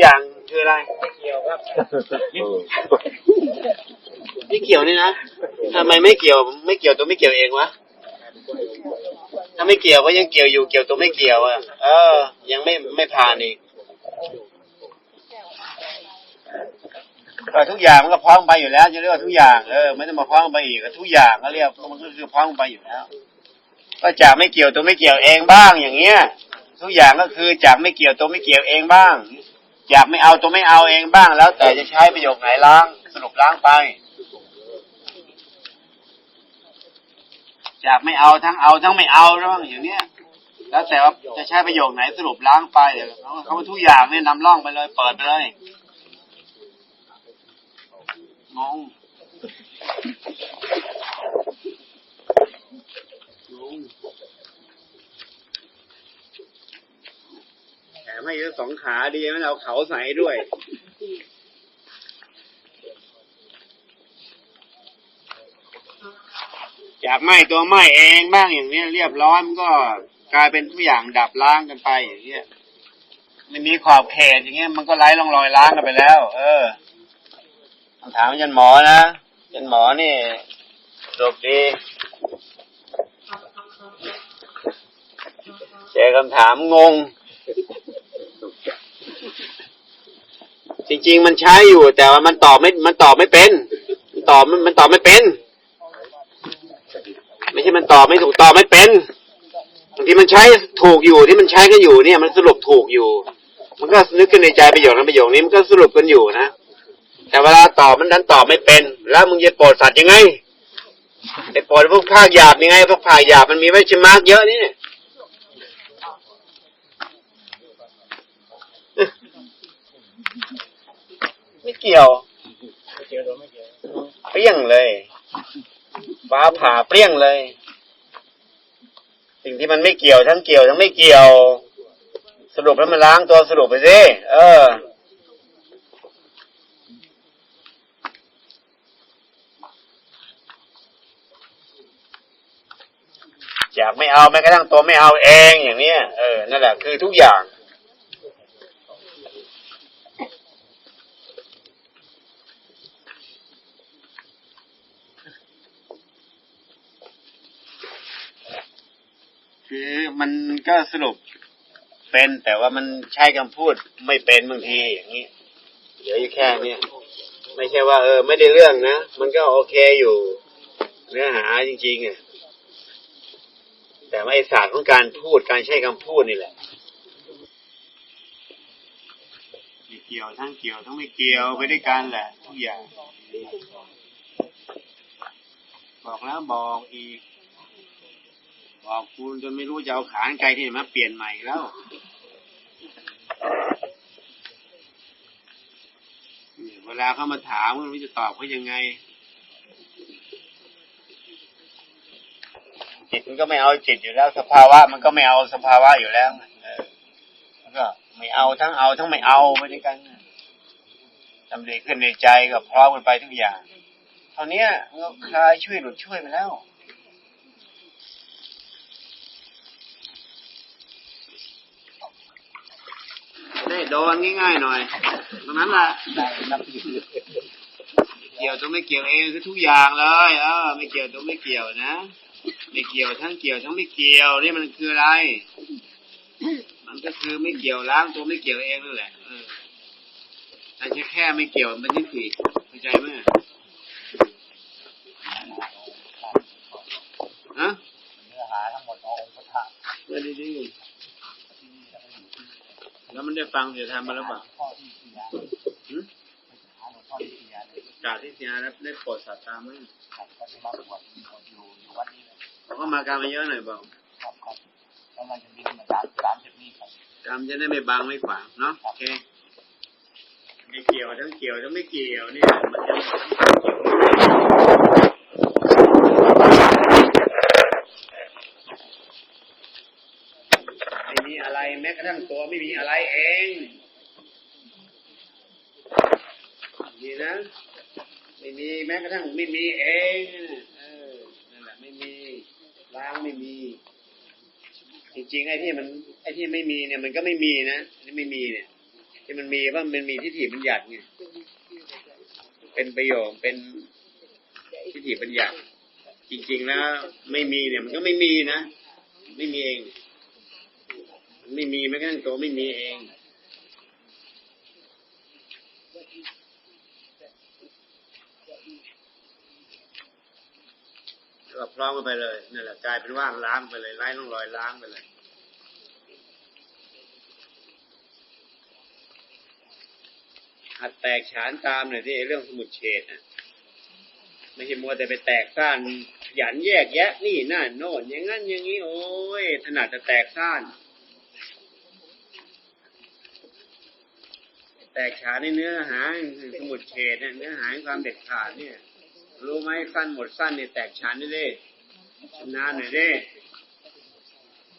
อย่างคืออะไรไม่เกี่ยวครับไม่เกี่ยวนี่นะทำไมไม่เกี่ยวไม่เกี่ยวตัวไม่เกี่ยวเองวะถ้าไม่เกี่ยวก็ยังเกี่ยวอยู่เกี่ยวตัวไม่เกี่ยวอะเออ ยังไม่ไม่ผ่านอีกก็ทุกอย่างมันก็พร้อมไปอยู่แล้วจะเรียกว่าทุกอย่างเออไม่ต้องมาพร้อมไปอีกก็ทุกอย่างก็เรียกมันก็คือพร้อมไปอยู่แล้ว ก็จากไม่เกี่ยวตัวไม่เกี่ยวเองบ้างอย่างเงี้ย ทุกอย่างก็คือจากไม่เกี่ยวตัวไม่เกี่ยวเองบ้าง จากไม่เอาตัวไม่เอาเองบ้างแล้ว แต่จะใช้ประโยคไหนล้าง สรุปล้างไปจากไม่เอาทั้งเอาทั้งไม่เอาแล้วอย่างเนี้ยแล้วแต่ว่าจะใช้ประโยคไหนสรุปล้างไปเดี๋ยวเขาทุกอย่างเนี่ยนำร่องไปเลย เปิดไปเลยงงงงแถ มให้เยอะสองขาดีไหมเราเขาใส่ด้วยจากไหม้ตัวไหม้เองบ้างอย่างนี้เรียบร้อยมันก็กลายเป็นทุกอย่างดับล้างกันไปอย่างเงี้ยไม่มีขอบเขตอย่างเงี้ยมันก็ไร้ร่องรอยล้างกันไปแล้ว เออคำถามอาจารย์หมอนะอาจารย์หมอนี่สรุปดีเจอคำถามงง จริง ๆ มันใช้อยู่ แต่ว่ามันตอบไม่มันตอบไม่เป็นมันตอบมันตอบไม่เป็น ไม่ใช่มันตอบไม่ถูกตอบไม่เป็นบางทีมันใช้ถูกอยู่ที่มันใช้กันอยู่เนี่ย มันสรุปถูกอยู่ มันก็นึกขึ้นในใจประโยคนั้นประโยคนี้มันก็สรุปกันอยู่นะแต่เวลาตอบมันนั้นตอบไม่เป็น แล้วมึงจะโปรดสัตว์ยังไงไอ้โปรดพวกภาคหยาบยังไงพวกภาคหยาบมันมีไว้ชมากเยอะนี่เนี่ย ไม่เกี่ยวไม่เกี่ยวตัวไม่เกี่ยวเปรี้ยงเลยฟ้าผ่าเปรี้ยงเลย สิ่งที่มันไม่เกี่ยวทั้งเกี่ยวทั้งไม่เกี่ยว สรุปแล้วมันล้างตัวสรุปไปสิเอออยากไม่เอาแม้กระทั่งตัวไม่เอาเองอย่างเนี้ยเออนั่นแหละคือทุกอย่าง คือมันก็สรุปเป็นแต่ว่ามันใช้คำพูดไม่เป็นบางทีอย่างนี้เดี๋ยวอยู่แค่เนี้ยไม่ใช่ว่า เออ ไม่ได้เรื่องนะ มันก็โอเคอยู่ เนื้อหาจริงๆอะแต่ว่าไอศาสตร์ของการพูดการใช้คำพูดนี่แหละไม่เกี่ยวทั้งเกี่ยวทั้งไม่เกี่ยวไปด้วยกันแหละ ทุกอย่าง บอกแล้วบอกอีก บอกคุณจนไม่รู้จะเอาขานไกลที่ไหนมาเปลี่ยนใหม่แล้วเวลาเขามาถามไม่รู้จะตอบเขายังไง จิตมันก็ไม่เอาจิตอยู่แล้ว สภาวะ มันก็ไม่เอาสภาวะอยู่แล้วมันก็ไม่เอาทั้งเอาทั้งไม่เอาไปด้วยกันจำเดขึ้นในใจก็พร้อมกันไปทุกอย่าง เท่านี้มันก็คลายช่วยหลุดช่วยไปแล้ว ด้โดนง่ายๆหน่อยตรงนั้นแหละเกี่ยวตัวไม่เกี่ยวเองคือทุกอย่างเลยเออไม่เกี่ยวตัวไม่เกี่ยวนะไม่เกี่ยวทั้งเกี่ยวทั้งไม่เกี่ยวนี่มันคืออะไร มันก็คือไม่เกี่ยวล้างตัวไม่เกี่ยวเองนั่นแหละเออแต่แค่แค่ไม่เกี่ยวมันนี่ผิดเข้าใจไหมฮะ เนื้อหาทั้งหมดขององค์พระธาตุ เมื่อดีๆแล้วมัน ได้ฟังเสียทำมาแล้วเปล่าข้อที่สี่ยาหืมหาหลวงพ่อที่สี่ยาเลยกราบที่เสียแล้วได้โปรดสัตว์ตามไหมครับก็จะมาบวชบวชอยู่อยู่วัดนี้เลยเขาก็มาการมาเยอะหน่อยเปล่าครับครับแล้วมันจะบินมาสามสามสิบนี่ครับกรรมจะได้ไม่บังไม่ขวางเนาะโอเคไม่เกี่ยวทั้งเกี่ยวทั้งไม่เกี่ยวเนี่ยมันจะไม่มีอะไร แม้กระทั่งตัวไม่มีอะไรเองนี่นะไม่มีแม้กระทั่งไม่มีเองเออนั่นแหละไม่มีล้างไม่มี จริงๆไอ้ที่มันไอ้ที่ไม่มีเนี่ยมันก็ไม่มีนะที่ไม่มีเนี่ย ที่มันมีว่ามันมีทิฏฐิบัญญัติไงเป็นประโยคเป็นทิฏฐิบัญญัติจริงๆแล้วไม่มีเนี่ยมันก็ไม่มีนะ ไม่มีเอง ไม่มีแม้กระทั่งตัวไม่มีเอง ก็พร้อมกันไปเลยนั่นแหละกลายเป็นว่างล้างไปเลยไร้ร่องรอยล้างไปเลยหัดแตกฉานตามหน่อยที่เรื่องสมุดเฉดนะไม่ใช่มัวแต่ไปแตกซ่านขยันแยกแยะ นี่นั่นโน่นอย่างนั้นอย่างนี้ โอ้ยถนัดจะแตกซ่าน ตกฉานในเนื้อหาสมุดเฉดเนี่ยเนื้อหาห่งความเด็ดขาดเนี่ย รู้ไหมสั้นหมดสั้นเนี่ยแตกฉานได้เลยชำนาญหน่อยเด้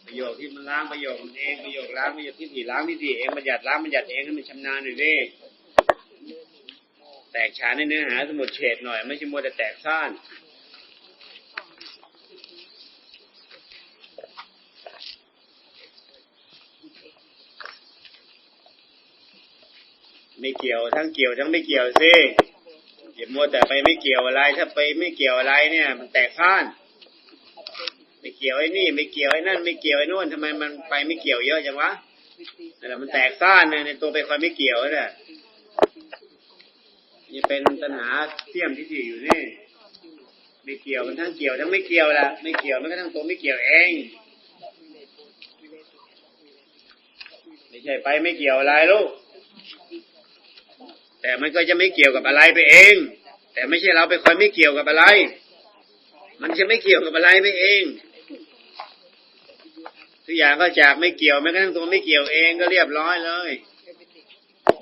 ประโยคที่มันล้างประโยคมันเองประโยคล้างประโยคที่ถี่ล้างที่ถี่เองบัญญัติล้างบัญญัติเองให้มันชำนาญหน่อยเด้แตกฉานในเนื้อหาสมุดเฉดหน่อย ไม่ใช่มัวแต่แตกสั้น ไม่เกี่ยวทั้งเกี่ยวทั้งไม่เกี่ยวสิอย่ามัวแต่ไปไม่เกี่ยวอะไร ถ้าไปไม่เกี่ยวอะไรเนี่ย มันแตกข้านไม่เกี่ยวไอ้นี่ ไม่เกี่ยวไอ้นั่น ไม่เกี่ยวไอ้นู่นทำไมมันไปไม่เกี่ยวเยอะจังวะนั่นแหละมันแตกข้านเนี่ยในตัวไปคอยไม่เกี่ยวนี่แหละนี่เป็นปัญหาเที่ยมที่ถี่อยู่นี่ไม่เกี่ยวมันทั้งเกี่ยวทั้งไม่เกี่ยวละไม่เกี่ยวมันก็ทั้งตัวไม่เกี่ยวเองไม่ใช่ไปไม่เกี่ยวอะไรลูก แต่มันก็จะไม่เกี่ยวกับอะไรไปเอง แต่ไม่ใช่เราไปคอยไม่เกี่ยวกับอะไร มันจะไม่เกี่ยวกับอะไรไปเองทุกอย่างก็จากไม่เกี่ยวแม้กระทั่งตัวไม่เกี่ยวเองก็เรียบร้อยเลย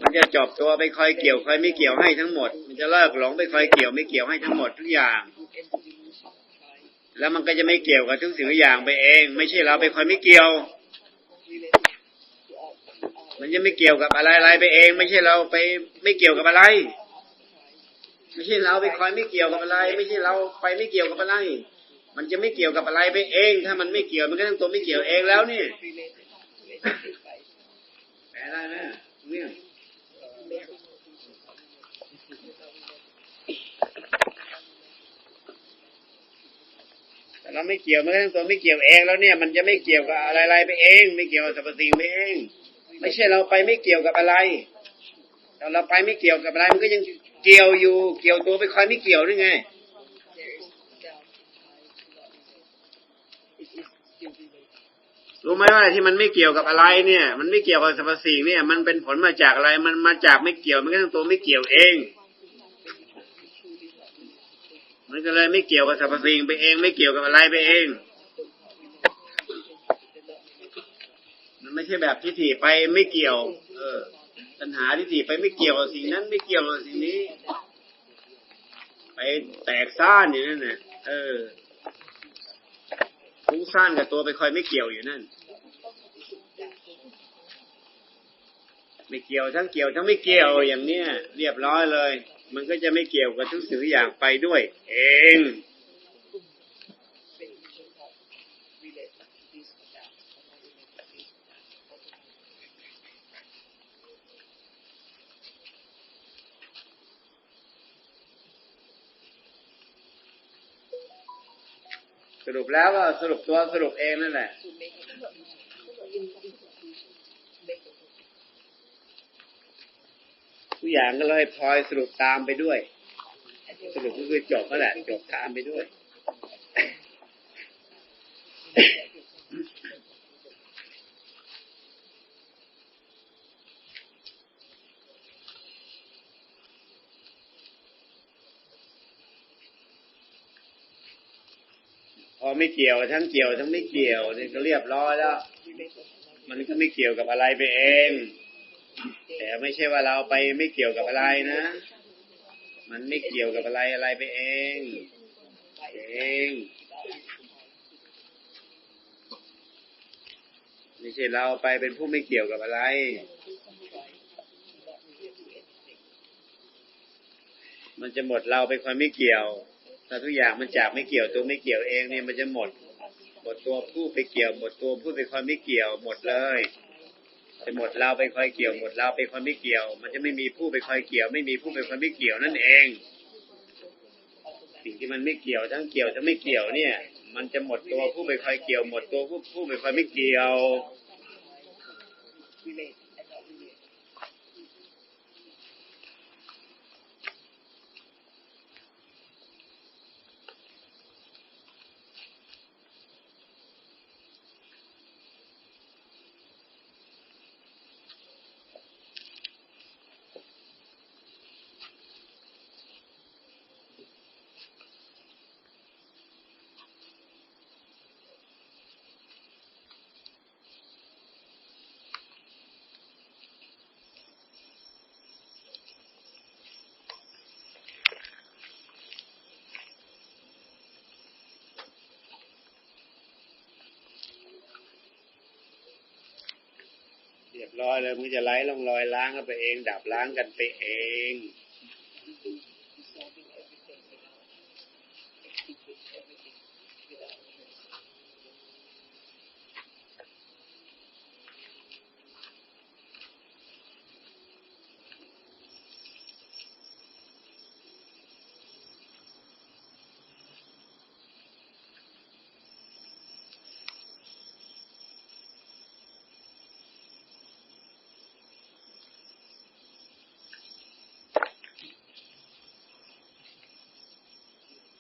มันจะจบตัวไปคอยเกี่ยวคอยไม่เกี่ยวให้ทั้งหมด มันจะเลิกหลงไปคอยเกี่ยวไม่เกี่ยวให้ทั้งหมดทุกอย่าง แล้วมันก็จะไม่เกี่ยวกับทุกสิ่งทุกอย่างไปเอง ไม่ใช่เราไปคอยไม่เกี่ยว มันจะไม่เกี่ยวกับอะไรอะไรไปเอง ไม่ใช่เราไปไม่เกี่ยวกับอะไร ไม่ใช่เราไปคอยไม่เกี่ยวกับอะไร ไม่ใช่เราไปไม่เกี่ยวกับอะไร มันจะไม่เกี่ยวกับอะไรไปเอง ถ้ามันไม่เกี่ยวมันก็ต้องตัวไม่เกี่ยวเองแล้วนี่แปลได้ไหมเนี่ยแต่เราไม่เกี่ยวมันก็ต้องตัวไม่เกี่ยวเองแล้วเนี่ย มันจะไม่เกี่ยวกับอะไรๆไปเอง ไม่เกี่ยวกับสรรพสิ่งไปเอง ไม่ใช่เราไปไม่เกี่ยวกับอะไรแต่เราไปไม่เกี่ยวกับอะไร มันก็ยังเกี่ยวอยู่ เกี่ยวตัวไปคอยไม่เกี่ยวด้วยไงรู้ไหมว่าที่มันไม่เกี่ยวกับอะไรเนี่ย มันไม่เกี่ยวกับสรรพสิ่งเนี่ย มันเป็นผลมาจากอะไร มันมาจากไม่เกี่ยว มันก็ต้งตัวไม่เกี่ยวเอง มันก็เลยไม่เกี่ยวกับสรรพสิ่งไปเอง ไม่เกี่ยวกับอะไรไปเอง มันไม่ ใช่แบบทิฏฐิไปไม่เกี่ยว เออปัญหาทิฏฐิไปไม่เกี่ยวกับสิ่งนั้นไม่เกี่ยวกับสิ่งนี้ ไปแตกซ่านอยู่นั่นน่ะเออฟุ้งซ่านกับตัวไปคอยไม่เกี่ยวอยู่นั่น ไม่เกี่ยวทั้งเกี่ยวทั้งไม่เกี่ยวอย่างเนี้ยเรียบร้อยเลย มันก็จะไม่เกี่ยวกับทุกสิ่งทุกอย่างไปด้วย เอง สรุปแล้วก็สรุปตัวสรุปเองนั่นแหละทุกอย่างก็เลยพลอยสรุปตามไปด้วย สรุปก็คือจบก็แหละ จบตามไปด้วย พ อไม่เกี่ยวทั้งเกี่ยวทั้งไม่เกี่ยวนี่ก็เรียบร้อยแล้ว มันก็ไม่เกี่ยวกับอะไรไปเอง แต่ไม่ใช่ว่าเราไปไม่เกี่ยวกับอะไรนะ มันไม่เกี่ยวกับอะไรอะไรไปเองเองไม่ใช่เราไปเป็นผู้ไม่เกี่ยวกับอะไรมันจะหมดเราเป็นคนไม่เกี่ยว ถ้าทุกอย่างมันจากไม่เกี่ยวตัวไม่เกี่ยวเองเนี่ยมันจะหมด หมดตัวผู้ไปเกี่ยว หมดตัวผู้ไปคอยไม่เกี่ยว หมดเลยจะหมดเราไปคอยเกี่ยว หมดเราไปคอยไม่เกี่ยว มันจะไม่มีผู้ไปคอยเกี่ยว ไม่มีผู้ไปคอยไม่เกี่ยวนั่นเอง สิ่งที่มันไม่เกี่ยวทั้งเกี่ยวทั้งไม่เกี่ยวเนี่ย มันจะหมดตัวผู้ไปคอยเกี่ยว หมดตัวผู้ผู้ไปคอยไม่เกี่ยว ร้อยเลยมึงจะไล่ลงรอยล้างกันไปเอง ดับล้างกันไปเอง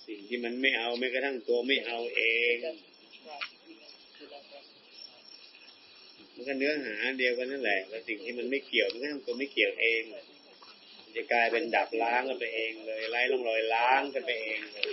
สิ่งที่มันไม่เอาแม้กระทั่งตัวไม่เอาเอง มันก็เนื้อหาเดียวกันนั่นแหละแต่สิ่งที่มันไม่เกี่ยวแม้กระทั่งตัวไม่เกี่ยวเองมันจะกลายเป็นดับล้างกันไปเองเลยไล่ลงรอยล้างกันไปเองเลย